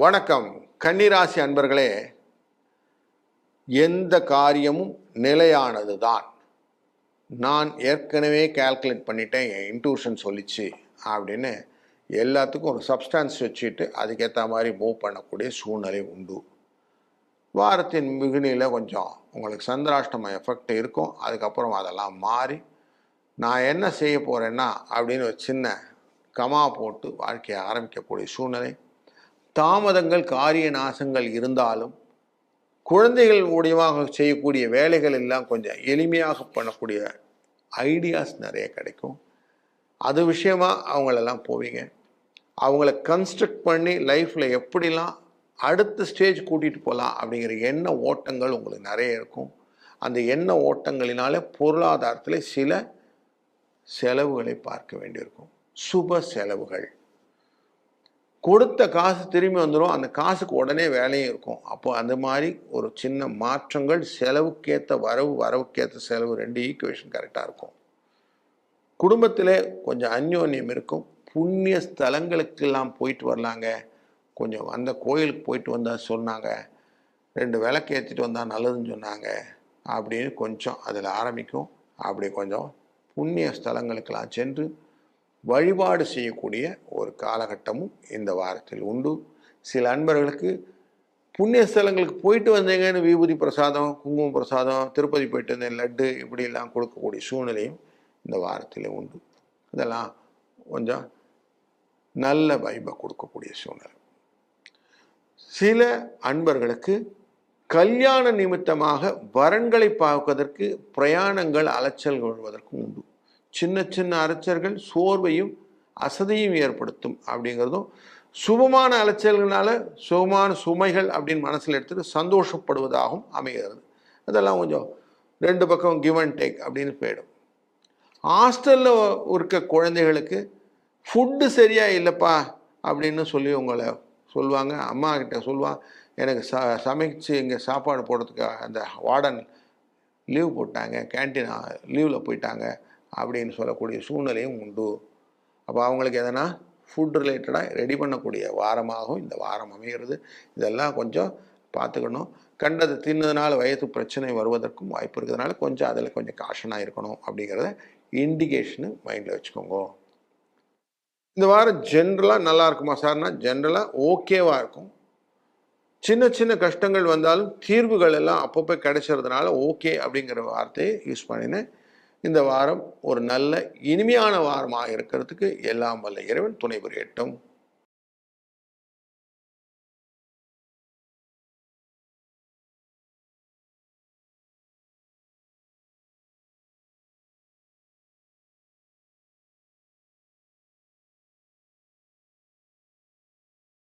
வணக்கம் கன்னிராசி அன்பர்களே. எந்த காரியமும் நிலையானது தான் நான் ஏற்கனவே கால்குலேட் பண்ணிட்டேன் என் இன்ட்யூஷன் சொல்லிச்சு அப்படின்னு எல்லாத்துக்கும் ஒரு சப்ஸ்டான்ஸ் வச்சுட்டு அதுக்கேற்ற மாதிரி மூவ் பண்ணக்கூடிய சூழ்நிலை உண்டு. வாரத்தின் மிகுனியில் கொஞ்சம் உங்களுக்கு சந்திராஷ்டம எஃபெக்ட் இருக்கும். அதுக்கப்புறம் அதெல்லாம் மாறி நான் என்ன செய்ய போகிறேன்னா அப்படின்னு ஒரு சின்ன கமா போட்டு வாழ்க்கையை ஆரம்பிக்கக்கூடிய சூழ்நிலை தாமதங்கள் காரிய நாசங்கள் இருந்தாலும் குழந்தைகள் மூலியமாக செய்யக்கூடிய வேலைகள் எல்லாம் கொஞ்சம் எளிமையாக பண்ணக்கூடிய ஐடியாஸ் நிறைய கிடைக்கும். அது விஷயமா அவங்களெல்லாம் போவீங்க. அவங்கள கன்ஸ்ட்ரக்ட் பண்ணி லைஃப்பில் எப்படிலாம் அடுத்த ஸ்டேஜ் கூட்டிகிட்டு போகலாம் அப்படிங்கிற எண்ண ஓட்டங்கள் உங்களுக்கு நிறைய இருக்கும். அந்த எண்ண ஓட்டங்களினால பொருளாதாரத்தில் சில செலவுகளை பார்க்க வேண்டியிருக்கும். சுப செலவுகள். கொடுத்த காசு திரும்பி வந்துடும் அந்த காசுக்கு உடனே வேலையும் இருக்கும். அப்போ அந்த மாதிரி ஒரு சின்ன மாற்றங்கள் செலவுக்கேற்ற வரவு வரவுக்கேற்ற செலவு ரெண்டு ஈக்குவேஷன் கரெக்டாக இருக்கும். குடும்பத்தில் கொஞ்சம் அந்யோன்யம் இருக்கும். புண்ணிய ஸ்தலங்களுக்கெல்லாம் போயிட்டு வரலாங்க. கொஞ்சம் அந்த கோயிலுக்கு போயிட்டு வந்தால் சொன்னாங்க. ரெண்டு விளக்கு ஏற்றிட்டு வந்தால் நல்லதுன்னு சொன்னாங்க. அப்படின்னு கொஞ்சம் அதில் ஆரம்பிக்கும். அப்படி கொஞ்சம் புண்ணிய ஸ்தலங்களுக்கெல்லாம் சென்று வழிபாடு செய்யக்கூடிய ஒரு காலகட்டமும் இந்த வாரத்தில் உண்டு. சில அன்பர்களுக்கு புண்ணிய ஸ்தலங்களுக்கு போயிட்டு வந்தீங்கன்னு விபூதி பிரசாதம் குங்குமம் பிரசாதம் திருப்பதி போயிட்டு வந்தேன் லட்டு இப்படிலாம் கொடுக்கக்கூடிய சூழ்நிலையும் இந்த வாரத்தில் உண்டு. இதெல்லாம் கொஞ்சம் நல்ல வைபை கொடுக்கக்கூடிய சூழ்நிலை. சில அன்பர்களுக்கு கல்யாண நிமித்தமாக வரன்களை பார்ப்பதற்கு பிரயாணங்கள் அலைச்சல் கொள்வதற்கும் உண்டு. சின்ன சின்ன அலைச்சல்கள் சோர்வையும் அசதியும் ஏற்படுத்தும் அப்படிங்கிறதும் சுபமான அலைச்சல்களால் சுகமான சுமைகள் அப்படின்னு மனசில் எடுத்துகிட்டு சந்தோஷப்படுவதாகவும் அமைகிறது. அதெல்லாம் கொஞ்சம் ரெண்டு பக்கம் கிவ் அண்ட் டேக் அப்படின்னு போயிடும். ஹாஸ்டலில் இருக்க குழந்தைகளுக்கு ஃபுட்டு சரியாக இல்லைப்பா அப்படின்னு சொல்லி உங்களை சொல்லுவாங்க. அம்மா கிட்ட சொல்லுவான் எனக்கு ச சமைச்சு இங்கே சாப்பாடு போடுறதுக்கு அந்த வார்டன் லீவ் போட்டாங்க கேன்டீன் லீவில் போயிட்டாங்க. அப்படின்னு சொல்லக்கூடிய சூழ்நிலையும் உண்டு. அப்போ அவங்களுக்கு எதனா ஃபுட் ரிலேட்டடாக ரெடி பண்ணக்கூடிய வாரமாகவும் இந்த வாரம் அமைகிறது. இதெல்லாம் கொஞ்சம் பார்த்துக்கணும். கண்டது தின்னதுனால வயது பிரச்சனை வருவதற்கும் வாய்ப்பு இருக்கிறதுனால கொஞ்சம் அதில் கொஞ்சம் காஷனாக இருக்கணும் அப்படிங்கிறத இண்டிகேஷனு மைண்டில் வச்சுக்கோங்க. இந்த வாரம் ஜென்ரலாக நல்லா இருக்குமா சார்னா ஜென்ரலாக ஓகேவாக இருக்கும். சின்ன சின்ன கஷ்டங்கள் வந்தாலும் தீர்வுகள் எல்லாம் அப்பப்போ கிடைச்சறதுனால ஓகே அப்படிங்கிற வார்த்தையை யூஸ் பண்ணினேன். இந்த வாரம் ஒரு நல்ல இனிமையான வாரமாக இருக்கிறதுக்கு எல்லாம் வல்ல இறைவன் துணை புரியட்டும்.